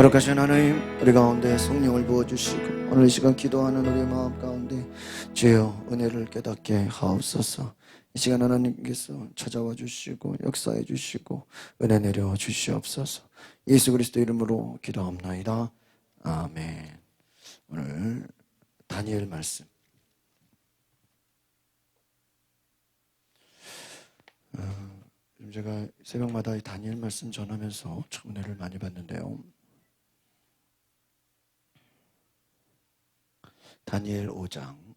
거룩하신 하나님 우리 가운데 성령을 부어주시고 오늘 이 시간 기도하는 우리 마음 가운데 주여 은혜를 깨닫게 하옵소서. 이 시간 하나님께서 찾아와 주시고 역사해 주시고 은혜 내려 주시옵소서. 예수 그리스도 이름으로 기도합나이다. 아멘. 오늘 다니엘 말씀. 어, 제가 새벽마다 이 다니엘 말씀 전하면서 참 은혜를 많이 받는데요 다니엘 5장.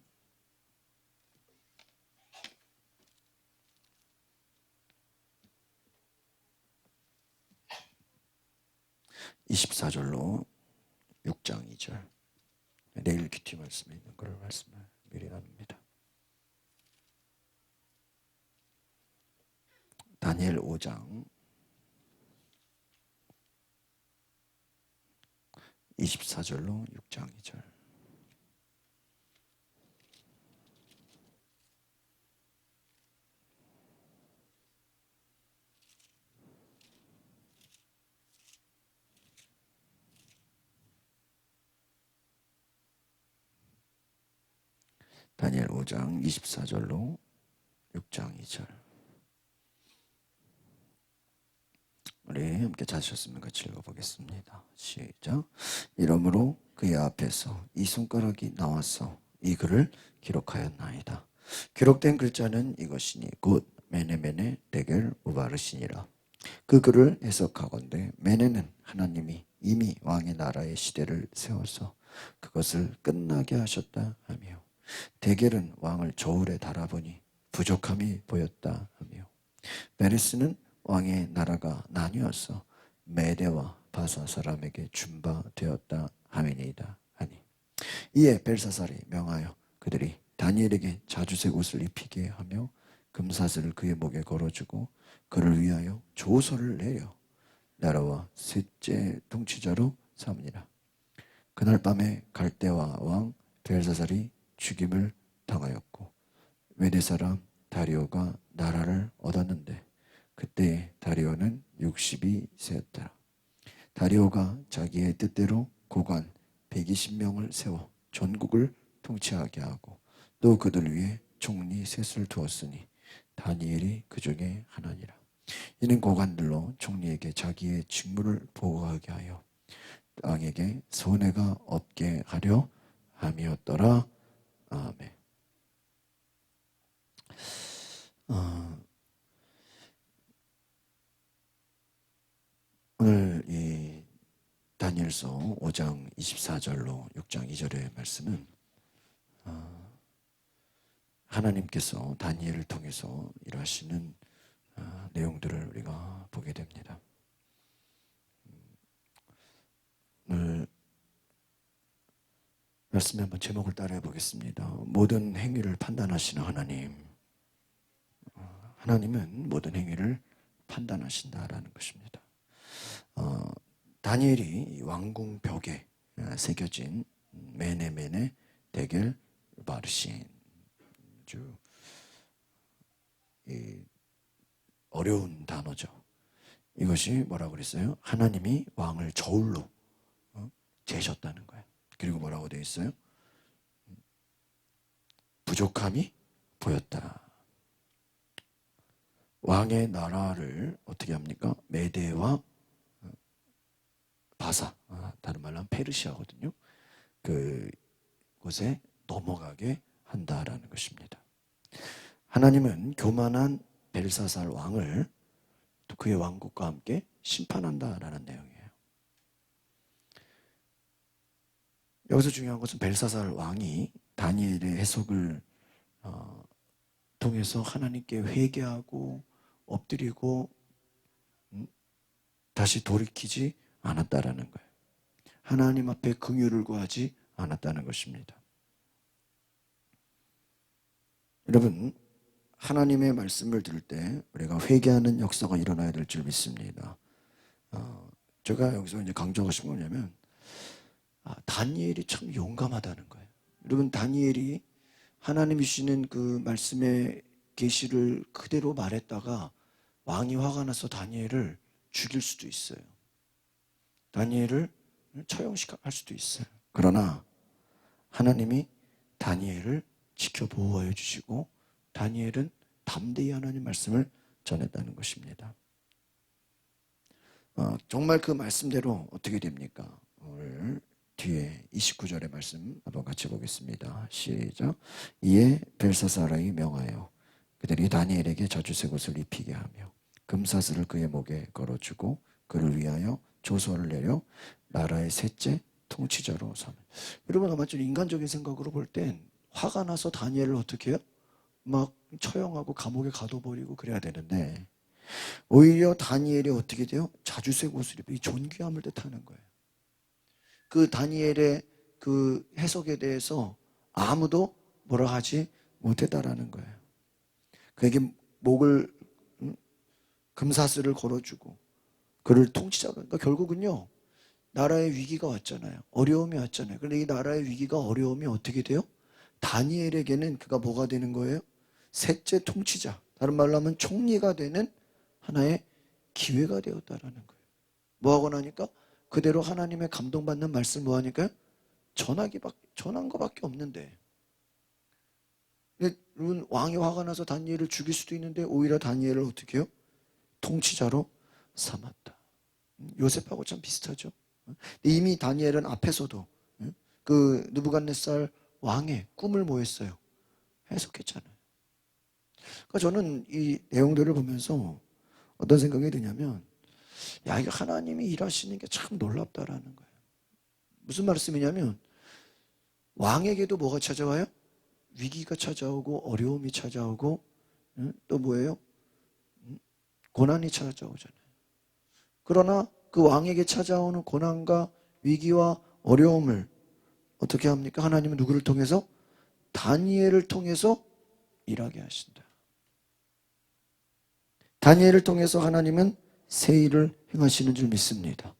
24절로 6장 2절. 내일 큐티 말씀에 있는 그런 말씀을 미리 나눕니다. 다니엘 5장 24절로 6장 2절 다니엘 5장 24절로 6장 2절 우리 함께 찾으셨으면 같이 읽어보겠습니다. 시작 이러므로 그의 앞에서 이 손가락이 나와서 이 글을 기록하였나이다. 기록된 글자는 이것이니 곧 메네메네 데겔 우바르시니라. 그 글을 해석하건대 메네는 하나님이 이미 왕의 나라의 시대를 세워서 그것을 끝나게 하셨다 하며 대겔은 왕을 저울에 달아보니 부족함이 보였다 하며 베레스는 왕의 나라가 나뉘어서 메대와 바사 사람에게 준바되었다 하미니이다 하니 이에 벨사살이 명하여 그들이 다니엘에게 자주색 옷을 입히게 하며 금사슬을 그의 목에 걸어주고 그를 위하여 조서를 내려 나라와 셋째 통치자로 삼으니라. 그날 밤에 갈대와 왕 벨사살이 죽임을 당하였고 메대 사람 다리오가 나라를 얻었는데 그때 다리오는 60이 세였더라. 다리오가 자기의 뜻대로 고관 120명을 세워 전국을 통치하게 하고 또 그들 위에 총리 셋을 두었으니 다니엘이 그 중에 하나니라. 이는 고관들로 총리에게 자기의 직무를 보고하게 하여 왕에게 손해가 없게 하려 함이었더라. 아멘. 어, 오늘 이 다니엘서 5장 24절로 6장 2절의 말씀은 어, 하나님께서 다니엘을 통해서 일하시는 어, 내용들을 우리가 보게 됩니다. 오늘 말씀에 한번 제목을 따라해 보겠습니다. 모든 행위를 판단하시는 하나님. 어, 하나님은 모든 행위를 판단하신다라는 것입니다. 어, 다니엘이 왕궁 벽에 어, 새겨진 메네메네 대결 바르신 아주 어려운 단어죠. 이것이 뭐라고 그랬어요? 하나님이 왕을 저울로 어? 재셨다는 거예요. 그리고 뭐라고 되어 있어요? 부족함이 보였다. 왕의 나라를 어떻게 합니까? 메대와 바사, 아, 다른 말로 하면 페르시아거든요. 그 곳에 넘어가게 한다라는 것입니다. 하나님은 교만한 벨사살 왕을 또 그의 왕국과 함께 심판한다라는 내용이에요. 여기서 중요한 것은 벨사살 왕이 다니엘의 해석을 어, 통해서 하나님께 회개하고 엎드리고 음, 다시 돌이키지 않았다라는 거예요. 하나님 앞에 긍휼을 구하지 않았다는 것입니다. 여러분 하나님의 말씀을 들을 때 우리가 회개하는 역사가 일어나야 될 줄 믿습니다. 어, 제가 여기서 이제 강조하고 싶은 거냐면 아, 다니엘이 참 용감하다는 거예요. 여러분 다니엘이 하나님이 주시는 그 말씀의 계시를 그대로 말했다가 왕이 화가 나서 다니엘을 죽일 수도 있어요. 다니엘을 처형시할 수도 있어요. 그러나 하나님이 다니엘을 지켜 보호해 주시고 다니엘은 담대히 하나님 말씀을 전했다는 것입니다. 어, 정말 그 말씀대로 어떻게 됩니까? 오늘 뒤에 29절의 말씀 한번 같이 보겠습니다. 시작. 이에 벨사사라이 명하여 그들이 다니엘에게 저주색 옷을 입히게 하며 금사슬을 그의 목에 걸어주고 그를 위하여 조서를 내려 나라의 셋째 통치자로 삼. 여러분 아마 좀 인간적인 생각으로 볼 땐 화가 나서 다니엘을 어떻게 해요? 막 처형하고 감옥에 가둬버리고 그래야 되는데 오히려 다니엘이 어떻게 돼요? 자주색 옷을 입고 이 존귀함을 뜻하는 거예요. 그 다니엘의 그 해석에 대해서 아무도 뭐라 하지 못했다라는 거예요. 그에게 목을 음, 금사슬을 걸어주고 그를 통치자 그러니까 결국은요 나라의 위기가 왔잖아요. 어려움이 왔잖아요. 그런데 이 나라의 위기가 어려움이 어떻게 돼요? 다니엘에게는 그가 뭐가 되는 거예요? 셋째 통치자. 다른 말로 하면 총리가 되는 하나의 기회가 되었다라는 거예요. 뭐 하고 나니까 그대로 하나님의 감동받는 말씀 뭐 하니까 전하기 밖 전한 거밖에 없는데. 근데 왕이 화가 나서 다니엘을 죽일 수도 있는데 오히려 다니엘을 어떻게 해요? 통치자로 삼았다. 요셉하고 참 비슷하죠. 이미 다니엘은 앞에서도 그 느부갓네살 왕의 꿈을 뭐 했어요? 해석했잖아요. 그러니까 저는 이 내용들을 보면서 어떤 생각이 드냐면 야 이거 하나님이 일하시는 게 참 놀랍다라는 거예요. 무슨 말씀이냐면 왕에게도 뭐가 찾아와요? 위기가 찾아오고 어려움이 찾아오고 또 뭐예요? 고난이 찾아오잖아요. 그러나 그 왕에게 찾아오는 고난과 위기와 어려움을 어떻게 합니까? 하나님은 누구를 통해서? 다니엘을 통해서 일하게 하신다. 다니엘을 통해서 하나님은 새 일을 행하시는 줄 믿습니다.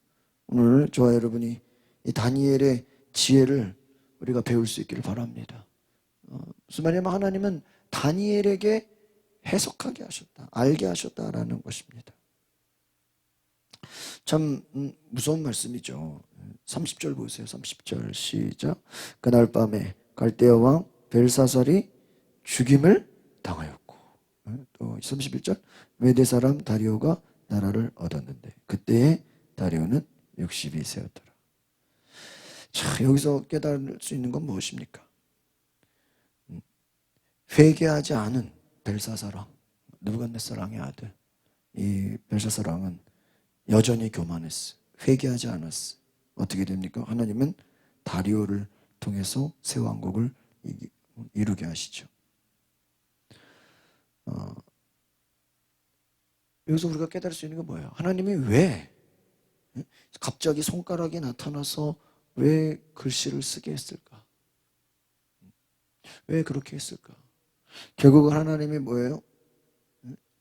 오늘 저와 여러분이 이 다니엘의 지혜를 우리가 배울 수 있기를 바랍니다. 어, 무슨 말이냐면 하나님은 다니엘에게 해석하게 하셨다. 알게 하셨다라는 것입니다. 참 음, 무서운 말씀이죠. 30절 보세요. 30절 시작. 그날 밤에 갈대아 왕 벨사살이 죽임을 당하였고 또 31절 메대 사람 다리오가 나라를 얻었는데 그때에 다리오는 62세였더라. 자 여기서 깨달을 수 있는 건 무엇입니까? 음, 회개하지 않은 벨사사랑 느부갓네살 왕의 아들 이 벨사사랑은 여전히 교만했어. 회개하지 않았어. 어떻게 됩니까? 하나님은 다리오를 통해서 새 왕국을 이루게 하시죠. 어, 여기서 우리가 깨달을 수 있는 건 뭐예요? 하나님이 왜 갑자기 손가락이 나타나서 왜 글씨를 쓰게 했을까? 왜 그렇게 했을까? 결국은 하나님이 뭐예요?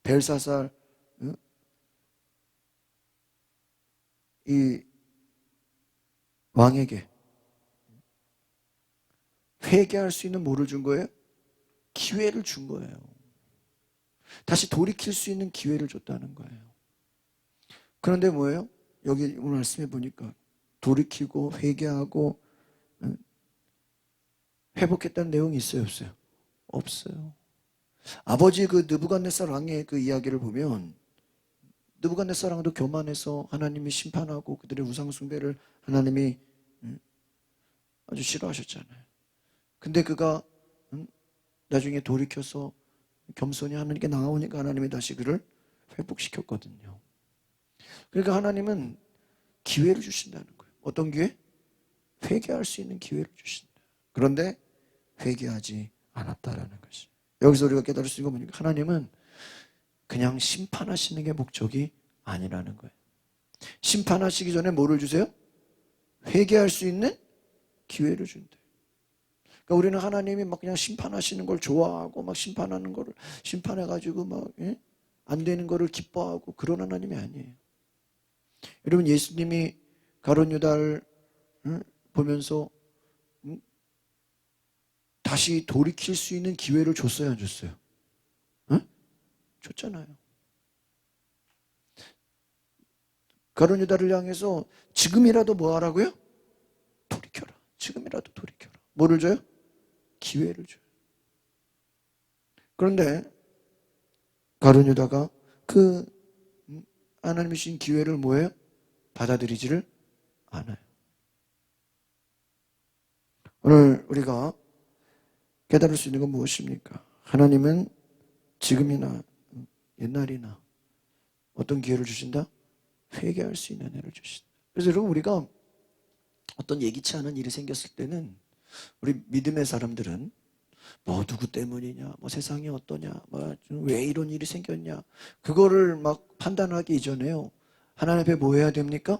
벨사살 이 왕에게 회개할 수 있는 뭐를 준 거예요? 기회를 준 거예요. 다시 돌이킬 수 있는 기회를 줬다는 거예요. 그런데 뭐예요? 여기 오늘 말씀해 보니까 돌이키고 회개하고 회복했다는 내용이 있어요, 없어요? 없어요. 아버지 그 느부갓네살 왕의 그 이야기를 보면 느부갓네살 왕도 교만해서 하나님이 심판하고 그들의 우상 숭배를 하나님이 아주 싫어하셨잖아요. 근데 그가 나중에 돌이켜서 겸손히 하나님께 나아오니까 하나님이 다시 그를 회복시켰거든요. 그러니까 하나님은 기회를 주신다는 거예요. 어떤 기회? 회개할 수 있는 기회를 주신다. 그런데 회개하지 않았다라는 것이. 여기서 우리가 깨달을 수 있는 건 뭐니까 하나님은 그냥 심판하시는 게 목적이 아니라는 거예요. 심판하시기 전에 뭐를 주세요? 회개할 수 있는 기회를 준대. 그러니까 우리는 하나님이 막 그냥 심판하시는 걸 좋아하고 막 심판하는 거를 심판해 가지고 막안 예? 되는 거를 기뻐하고 그런 하나님이 아니에요. 여러분 예수님이 가론 유다를 응? 보면서 응? 다시 돌이킬 수 있는 기회를 줬어요, 안 줬어요? 응? 줬잖아요. 가론 유다를 향해서 지금이라도 뭐 하라고요? 번이라도 돌이켜라. 뭐를 줘요? 기회를 줘요. 그런데 가룟 유다가 그 음, 하나님이 주신 기회를 뭐예요? 받아들이지를 않아요. 오늘 우리가 깨달을 수 있는 건 무엇입니까? 하나님은 지금이나 옛날이나 어떤 기회를 주신다? 회개할 수 있는 은혜를 주신다. 그래서 여러분 우리가 어떤 예기치 않은 일이 생겼을 때는 우리 믿음의 사람들은 뭐 누구 때문이냐, 뭐 세상이 어떠냐, 뭐 왜 이런 일이 생겼냐, 그거를 막 판단하기 이전에요. 하나님 앞에 뭐 해야 됩니까?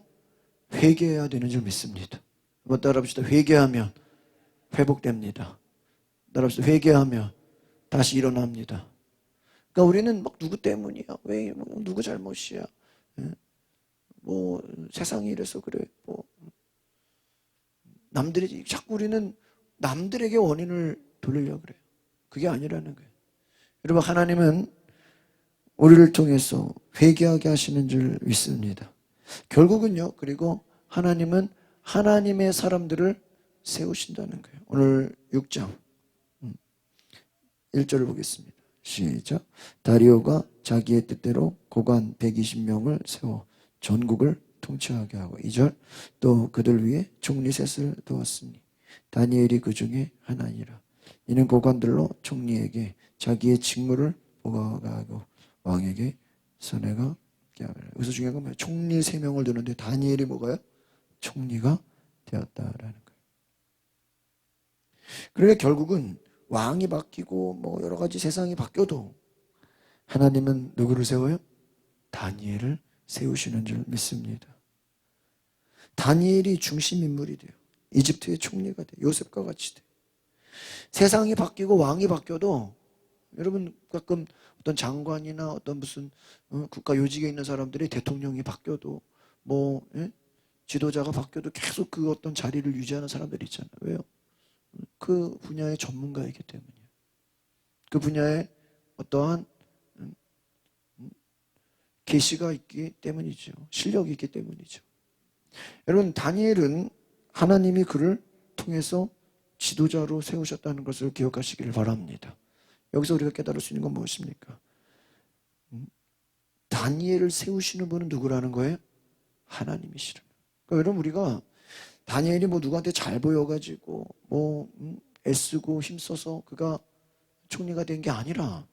회개해야 되는 줄 믿습니다. 뭐 따라합시다. 회개하면 회복됩니다. 따라합시다. 회개하면 다시 일어납니다. 그러니까 우리는 막 누구 때문이야, 왜 뭐, 누구 잘못이야, 예? 뭐 세상이 이래서 그래, 뭐 남들이 자꾸 우리는 남들에게 원인을 돌리려고 그래요. 그게 아니라는 거예요. 여러분 하나님은 우리를 통해서 회개하게 하시는 줄 믿습니다. 결국은요. 그리고 하나님은 하나님의 사람들을 세우신다는 거예요. 오늘 6장 1절을 보겠습니다. 시작. 다리오가 자기의 뜻대로 고관 120명을 세워 전국을 통치하게 하고 2절 또 그들 위에 총리셋을 두었으니 다니엘이 그 중에 하나니라 이는 고관들로 총리에게 자기의 직무를 보고하고 왕에게 깨하라 여기서 중요한 건 뭐예요? 총리 3명을 두는데 다니엘이 뭐가요? 총리가 되었다라는 그러니까 결국은 왕이 바뀌고 뭐 여러 가지 세상이 바뀌어도 하나님은 누구를 세워요? 다니엘을 세우시는 줄 믿습니다. 다니엘이 중심 인물이 돼요. 이집트의 총리가 돼. 요셉과 같이 돼. 세상이 바뀌고 왕이 바뀌어도 여러분 가끔 어떤 장관이나 어떤 무슨 어, 국가 요직에 있는 사람들이 대통령이 바뀌어도 뭐 예? 지도자가 바뀌어도 계속 그 어떤 자리를 유지하는 사람들이 있잖아요. 왜요? 그 분야의 전문가이기 때문이에요. 그 분야에 어떠한 계시가 있기 때문이죠. 실력이 있기 때문이죠. 여러분 다니엘은 하나님이 그를 통해서 지도자로 세우셨다는 것을 기억하시기를 바랍니다. 여기서 우리가 깨달을 수 있는 건 무엇입니까? 음, 다니엘을 세우시는 분은 누구라는 거예요? 하나님이시라는 그러니까 여러분 우리가 다니엘이 뭐 누구한테 잘 보여가지고 뭐 음, 애쓰고 힘써서 그가 총리가 된 게 아니라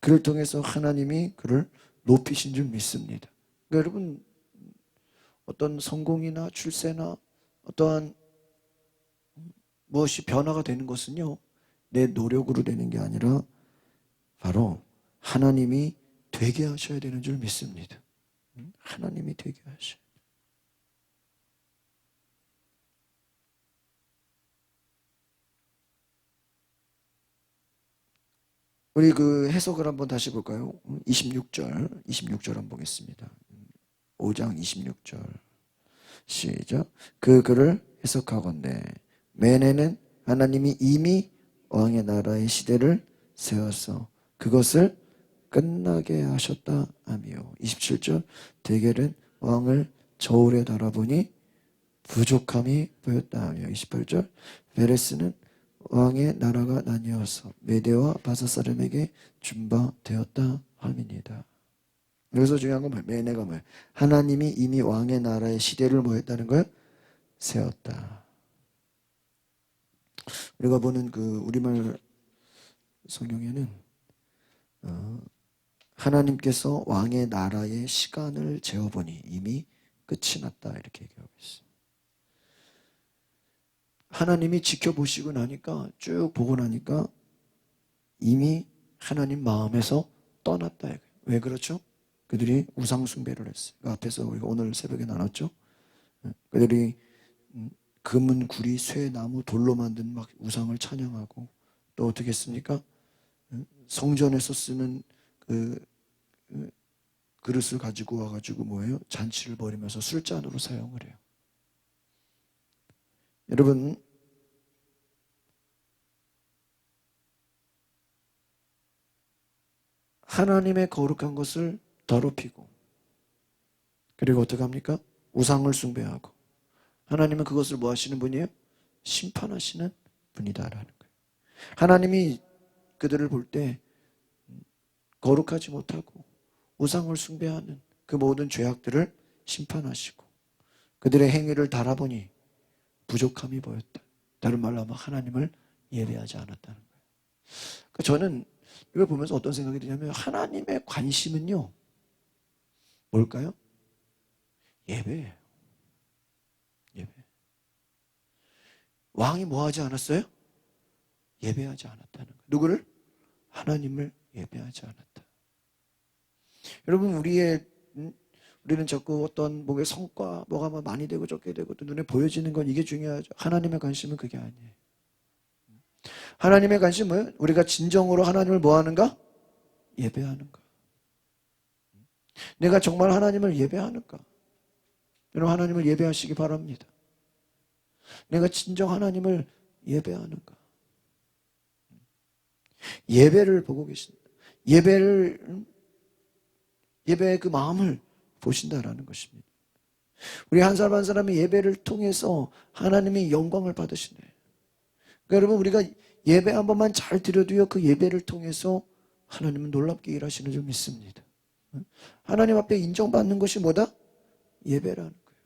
그를 통해서 하나님이 그를 높이신 줄 믿습니다. 그러니까 여러분 어떤 성공이나 출세나 어떠한 무엇이 변화가 되는 것은요 내 노력으로 되는 게 아니라 바로 하나님이 되게 하셔야 되는 줄 믿습니다. 음, 하나님이 되게 하셔. 우리 그 해석을 한번 다시 볼까요? 26절, 26절 한번 보겠습니다. 5장 26절. 시작. 그 글을 해석하건대 메네는 하나님이 이미 왕의 나라의 시대를 세워서 그것을 끝나게 하셨다 하며 27절 대결은 왕을 저울에 달아보니 부족함이 보였다 하며 28절 베레스는 왕의 나라가 나뉘어서 메대와 바사 사람에게 준바되었다 함입니다. 여기서 중요한 건 뭐예요? 메네가 뭐예요? 하나님이 이미 왕의 나라의 시대를 뭐 했다는 거예요? 세웠다. 우리가 보는 그 우리말 성경에는 어, 하나님께서 왕의 나라의 시간을 재어보니 이미 끝이 났다 이렇게 얘기하고 있어요. 하나님이 지켜보시고 나니까 쭉 보고 나니까 이미 하나님 마음에서 떠났다. 왜 그렇죠? 그들이 우상숭배를 했어요. 그 앞에서 우리가 오늘 새벽에 나눴죠. 예, 그들이 음, 금은 구리, 쇠, 나무, 돌로 만든 막 우상을 찬양하고 또 어떻게 했습니까? 음, 성전에서 쓰는 그, 그 그릇을 가지고 와가지고 뭐예요? 잔치를 벌이면서 술잔으로 사용을 해요. 여러분 하나님의 거룩한 것을 더럽히고 그리고 어떻게 합니까? 우상을 숭배하고 하나님은 그것을 뭐 하시는 분이에요? 심판하시는 분이다라는 거예요. 하나님이 그들을 볼 때 거룩하지 못하고 우상을 숭배하는 그 모든 죄악들을 심판하시고 그들의 행위를 달아보니 부족함이 보였다. 다른 말로 하면 하나님을 예배하지 않았다는 거예요. 그러니까 저는 이걸 보면서 어떤 생각이 드냐면 하나님의 관심은요. 뭘까요? 예배예요. 예배. 왕이 뭐 하지 않았어요? 예배하지 않았다는 거예요. 누구를? 하나님을 예배하지 않았다. 여러분 우리의 음, 우리는 자꾸 어떤 목의 성과 뭐가 뭐 많이 되고 적게 되고 또 눈에 보여지는 건 이게 중요하죠. 하나님의 관심은 그게 아니에요. 하나님의 관심은 우리가 진정으로 하나님을 뭐 하는가? 예배하는가. 내가 정말 하나님을 예배하는가? 여러분 하나님을 예배하시기 바랍니다. 내가 진정 하나님을 예배하는가? 예배를 보고 계신다. 예배를 예배의 그 마음을 보신다라는 것입니다. 우리 한 사람 한 사람의 예배를 통해서 하나님의 영광을 받으시네. 그러니까 여러분 우리가 예배 한 번만 잘 드려도요 그 예배를 통해서 하나님은 놀랍게 일하시는 줄 믿습니다. 하나님 앞에 인정받는 것이 뭐다? 예배라는 거예요.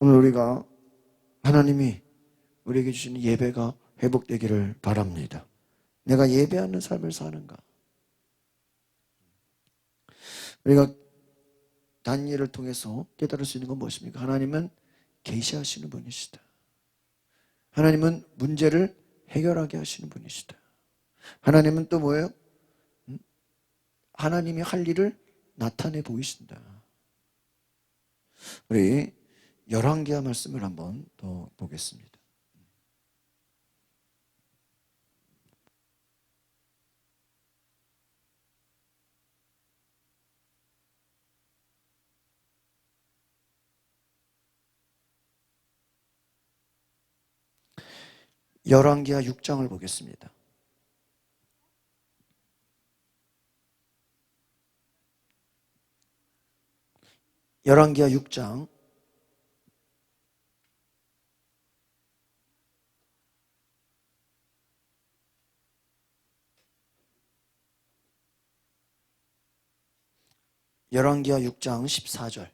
오늘 우리가 하나님이 우리에게 주시는 예배가 회복되기를 바랍니다. 내가 예배하는 삶을 사는가? 우리가 단일을 통해서 깨달을 수 있는 건 무엇입니까? 하나님은 계시하시는 분이시다. 하나님은 문제를 해결하게 하시는 분이시다. 하나님은 또 뭐예요? 음? 하나님이 할 일을 나타내 보이신다. 우리 열왕기하 말씀을 한번 더 보겠습니다. 열왕기하 6장을 보겠습니다. 열왕기하 6장 열왕기하 6장 14절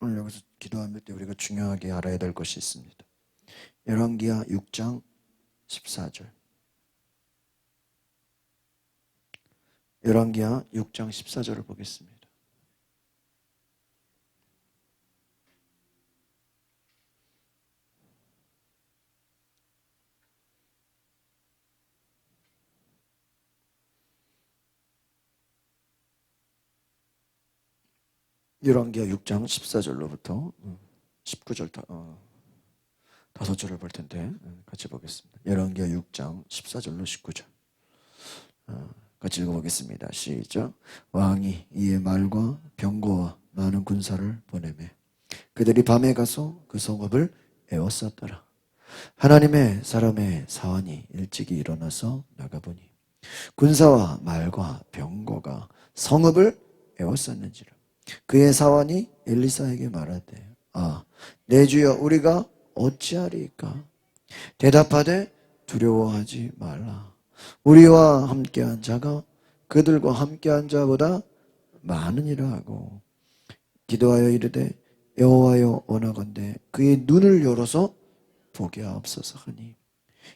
오늘 여기서 기도할 때 우리가 중요하게 알아야 될 것이 있습니다. 열왕기하 6장 14절 열왕기하 6장 14절을 보겠습니다. 열왕기하 6장 14절로부터 19절 다, 어, 다섯 절을 볼 텐데 어, 같이 보겠습니다. 열왕기하 6장 14절로 19절 어, 같이 읽어보겠습니다. 시작 왕이 이에 말과 병거와 많은 군사를 보내매 그들이 밤에 가서 그 성읍을 에워쌌더라. 하나님의 사람의 사환이 일찍이 일어나서 나가보니 군사와 말과 병거가 성읍을 에워쌌는지라 그의 사환이 엘리사에게 말하되 아내 주여 우리가 어찌하리까? 대답하되 두려워하지 말라. 우리와 함께한 자가 그들과 함께한 자보다 많으니라 하고 기도하여 이르되 여호와여 원하건대 그의 눈을 열어서 보게 하옵소서 하니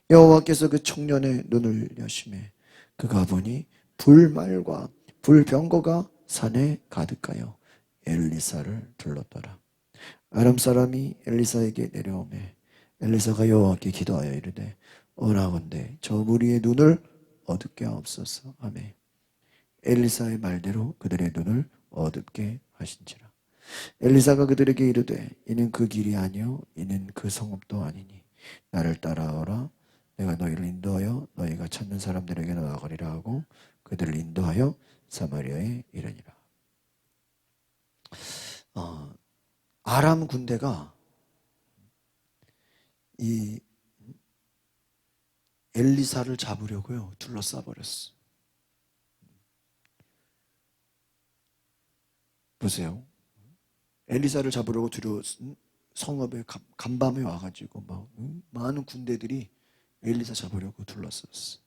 여호와께서 그 청년의 눈을 여심해 그가 보니 불말과 불병거가 산에 가득하여 엘리사를 둘렀더라. 아람 사람이 엘리사에게 내려오매 엘리사가 여호와께 기도하여 이르되 원하건대 저 무리의 눈을 어둡게 하옵소서. 아멘. 엘리사의 말대로 그들의 눈을 어둡게 하신지라. 엘리사가 그들에게 이르되 이는 그 길이 아니요 이는 그 성읍도 아니니 나를 따라오라. 내가 너희를 인도하여 너희가 찾는 사람들에게 나아가리라 하고 그들을 인도하여 사마리아에 이르니라. 어, 아람 군대가 이 엘리사를 잡으려고요 둘러싸 버렸어. 보세요. 엘리사를 잡으려고 두려 성읍에 감- 간밤에 와가지고 막 응? 많은 군대들이 엘리사 잡으려고 둘러쌌어.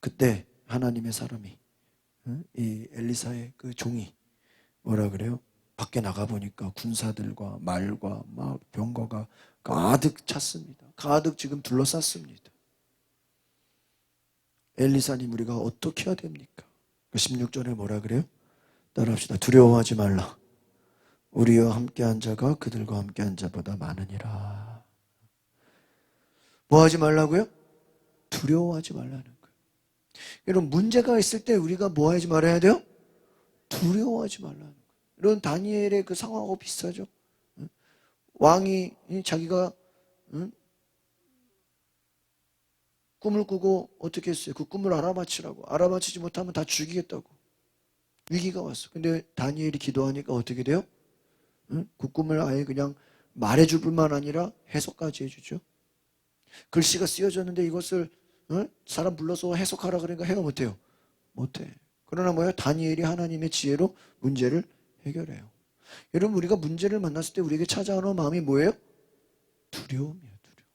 그때 하나님의 사람이 응? 이 엘리사의 그 종이 뭐라 그래요? 밖에 나가 보니까 군사들과 말과 막 병거가 가득 찼습니다. 가득 지금 둘러쌌습니다. 엘리사님 우리가 어떻게 해야 됩니까? 그 16절에 뭐라 그래요? 따라합시다. 두려워하지 말라. 우리와 함께한 자가 그들과 함께한 자보다 많으니라. 뭐 하지 말라고요? 두려워하지 말라는 거예요. 여러분 문제가 있을 때 우리가 뭐 하지 말아야 돼요? 두려워하지 말라는 거예요. 이런 다니엘의 그 상황하고 비슷하죠. 응? 왕이 자기가 응? 꿈을 꾸고 어떻게 했어요? 그 꿈을 알아맞히라고. 알아맞히지 못하면 다 죽이겠다고. 위기가 왔어. 근데 다니엘이 기도하니까 어떻게 돼요? 응? 그 꿈을 아예 그냥 말해줄 뿐만 아니라 해석까지 해주죠. 글씨가 쓰여졌는데 이것을 응? 사람 불러서 해석하라 그러니까 해요 못해요? 못해. 그러나 뭐야? 다니엘이 하나님의 지혜로 문제를 해결해요. 여러분 우리가 문제를 만났을 때 우리에게 찾아오는 마음이 뭐예요? 두려움이에요. 두려움.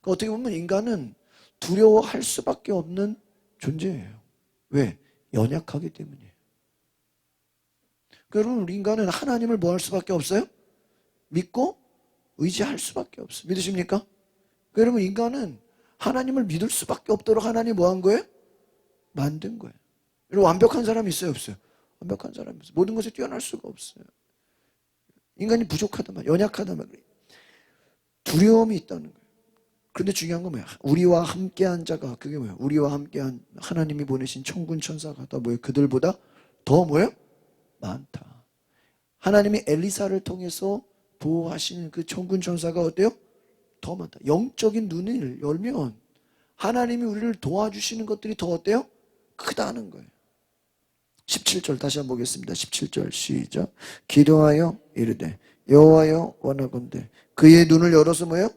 그러니까 어떻게 보면 인간은 두려워할 수밖에 없는 존재예요. 왜? 연약하기 때문이에요. 그러니까 여러분 우리 인간은 하나님을 뭐 할 수밖에 없어요? 믿고 의지할 수밖에 없어요. 믿으십니까? 그러니까 여러분 인간은 하나님을 믿을 수밖에 없도록 하나님 뭐 한 거예요? 만든 거예요. 여러분 완벽한 사람이 있어요 없어요? 완벽한 사람이 있어요. 모든 것에 뛰어날 수가 없어요. 인간이 부족하다만 연약하다만 그래요. 두려움이 있다는 거예요. 그런데 중요한 건 뭐야? 우리와 함께한 자가 그게 뭐야? 우리와 함께한 하나님이 보내신 천군 천사가 다 뭐예요? 그들보다 더 뭐예요? 많다. 하나님이 엘리사를 통해서 보호하시는 그 천군 천사가 어때요? 더 많다. 영적인 눈을 열면 하나님이 우리를 도와주시는 것들이 더 어때요? 크다는 거예요. 17절 다시 한번 보겠습니다. 17절 시작. 기도하여 이르되 여호와여 원하건대 그의 눈을 열어서 뭐예요?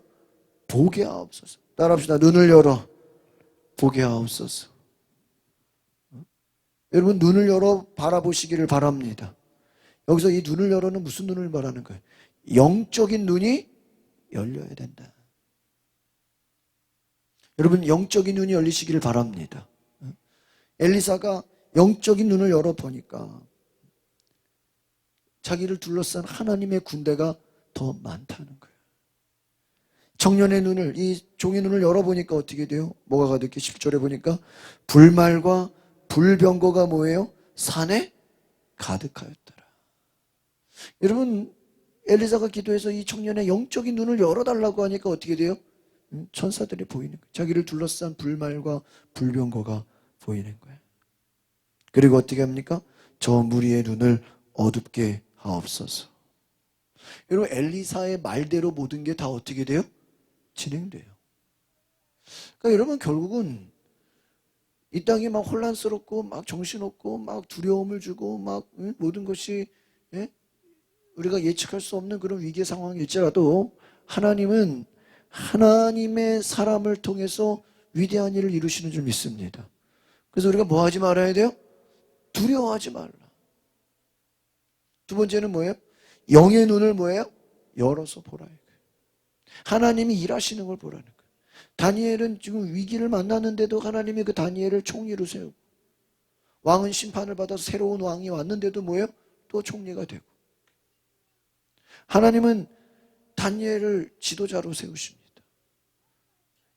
보게 하옵소서. 따라합시다. 눈을 열어 보게 하옵소서. 어? 여러분 눈을 열어 바라보시기를 바랍니다. 여기서 이 눈을 열어는 무슨 눈을 말하는 거예요? 영적인 눈이 열려야 된다. 여러분 영적인 눈이 열리시기를 바랍니다. 어? 엘리사가 영적인 눈을 열어 보니까 자기를 둘러싼 하나님의 군대가 더 많다는 거예요. 청년의 눈을 이 종의 눈을 열어 보니까 어떻게 돼요? 뭐가 가득해? 10절에 보니까 불말과 불병거가 뭐예요? 산에 가득하였더라. 여러분 엘리사가 기도해서 이 청년의 영적인 눈을 열어달라고 하니까 어떻게 돼요? 음, 천사들이 보이는 거예요. 자기를 둘러싼 불말과 불병거가 보이는 거예요. 그리고 어떻게 합니까? 저 무리의 눈을 어둡게 하옵소서. 여러분 엘리사의 말대로 모든 게 다 어떻게 돼요? 진행돼요. 그러니까 여러분 결국은 이 땅이 막 혼란스럽고 막 정신없고 막 두려움을 주고 막 응? 모든 것이 예? 우리가 예측할 수 없는 그런 위기 상황일지라도 하나님은 하나님의 사람을 통해서 위대한 일을 이루시는 줄 믿습니다. 그래서 우리가 뭐 하지 말아야 돼요? 두려워하지 말라. 두 번째는 뭐예요? 영의 눈을 뭐예요? 열어서 보라. 하나님이 일하시는 걸 보라는 거예요. 다니엘은 지금 위기를 만났는데도 하나님이 그 다니엘을 총리로 세우고 왕은 심판을 받아서 새로운 왕이 왔는데도 뭐예요? 또 총리가 되고 하나님은 다니엘을 지도자로 세우십니다.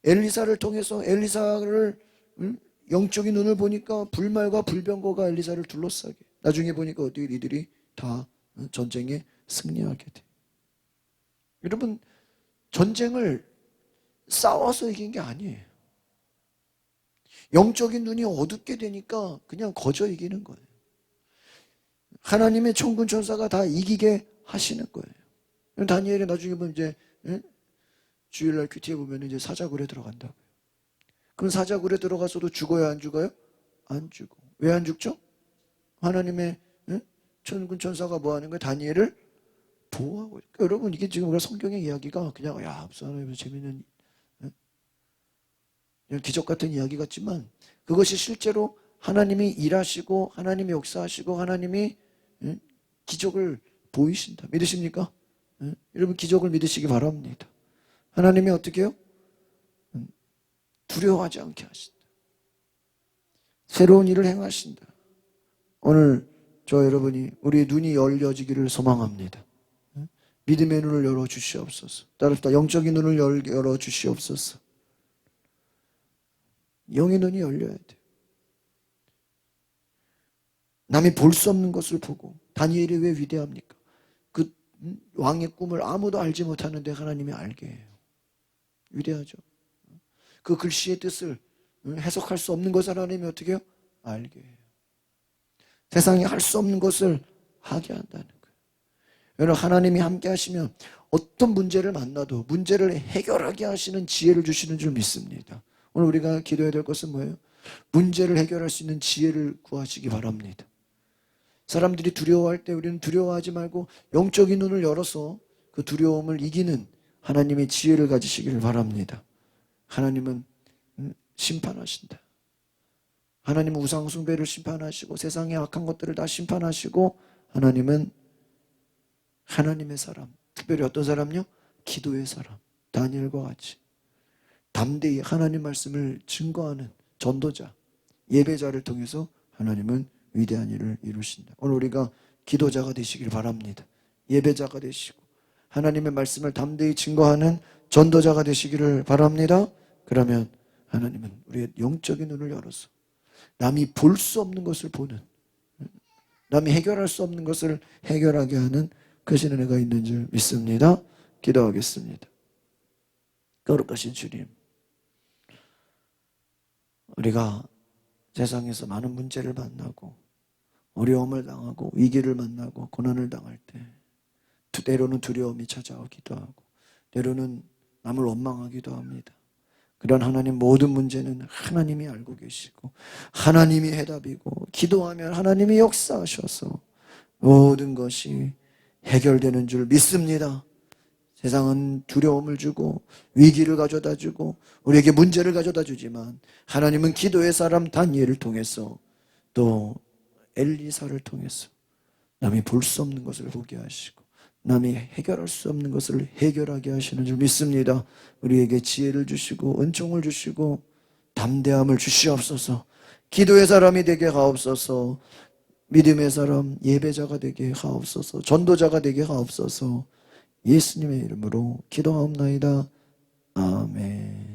엘리사를 통해서 엘리사를 음, 영적인 눈을 보니까 불말과 불병거가 엘리사를 둘러싸게. 나중에 보니까 어떻게 이들이 다 어, 전쟁에 승리하게 돼. 여러분 전쟁을 싸워서 이긴 게 아니에요. 영적인 눈이 어둡게 되니까 그냥 거저 이기는 거예요. 하나님의 천군 천사가 다 이기게 하시는 거예요. 다니엘이 나중에 보면 이제 예? 주일날 큐티에 보면 이제 사자굴에 들어간다고요. 그럼 사자굴에 들어가서도 죽어요, 안 죽어요? 안 죽어. 왜 안 죽죠? 하나님의 예? 천군 천사가 뭐 하는 거예요? 다니엘을 보호하고. 그러니까 여러분 이게 지금 우리가 성경의 이야기가 그냥 야 무슨 재밌는 예? 그냥 기적 같은 이야기 같지만 그것이 실제로 하나님이 일하시고 하나님이 역사하시고 하나님이 예? 기적을 보이신다. 믿으십니까? 예? 여러분 기적을 믿으시기 바랍니다. 하나님이 어떻게 해요? 음, 두려워하지 않게 하신다. 새로운 일을 행하신다. 오늘 저 여러분이 우리의 눈이 열려지기를 소망합니다. 예? 믿음의 눈을 열어 주시옵소서. 따릅시다. 영적인 눈을 열- 열어 주시옵소서. 영의 눈이 열려야 돼. 남이 볼 수 없는 것을 보고 다니엘이 왜 위대합니까? 그 음, 왕의 꿈을 아무도 알지 못하는데 하나님이 알게 해요. 위대하죠. 그 글씨의 뜻을 음, 해석할 수 없는 것을 하나님이 어떻게 해요? 알게 해요. 세상이 할 수 없는 것을 하게 한다는 거예요. 여러분 하나님이 함께 하시면 어떤 문제를 만나도 문제를 해결하게 하시는 지혜를 주시는 줄 믿습니다. 오늘 우리가 기도해야 될 것은 뭐예요? 문제를 해결할 수 있는 지혜를 구하시기 바랍니다. 사람들이 두려워할 때 우리는 두려워하지 말고 영적인 눈을 열어서 그 두려움을 이기는 하나님의 지혜를 가지시기를 바랍니다. 하나님은 음, 심판하신다. 하나님은 우상숭배를 심판하시고 세상의 악한 것들을 다 심판하시고 하나님은 하나님의 사람, 특별히 어떤 사람요? 기도의 사람, 다니엘과 같이 담대히 하나님 말씀을 증거하는 전도자, 예배자를 통해서 하나님은 위대한 일을 이루신다. 오늘 우리가 기도자가 되시길 바랍니다. 예배자가 되시고 하나님의 말씀을 담대히 증거하는 전도자가 되시기를 바랍니다. 그러면 하나님은 우리의 영적인 눈을 열어서 남이 볼 수 없는 것을 보는 남이 해결할 수 없는 것을 해결하게 하는 그신 은혜가 있는 줄 믿습니다. 기도하겠습니다. 거룩하신 주님, 우리가 세상에서 많은 문제를 만나고 어려움을 당하고 위기를 만나고 고난을 당할 때 때로는 두려움이 찾아오기도 하고 때로는 남을 원망하기도 합니다. 그런 하나님 모든 문제는 하나님이 알고 계시고 하나님이 해답이고 기도하면 하나님이 역사하셔서 모든 것이 해결되는 줄 믿습니다. 세상은 두려움을 주고 위기를 가져다 주고 우리에게 문제를 가져다 주지만 하나님은 기도의 사람 다니엘을 통해서 또 엘리사를 통해서 남이 볼 수 없는 것을 보게 하시고 남이 해결할 수 없는 것을 해결하게 하시는 줄 믿습니다. 우리에게 지혜를 주시고 은총을 주시고 담대함을 주시옵소서. 기도의 사람이 되게 하옵소서. 믿음의 사람 예배자가 되게 하옵소서. 전도자가 되게 하옵소서. 예수님의 이름으로 기도하옵나이다. 아멘.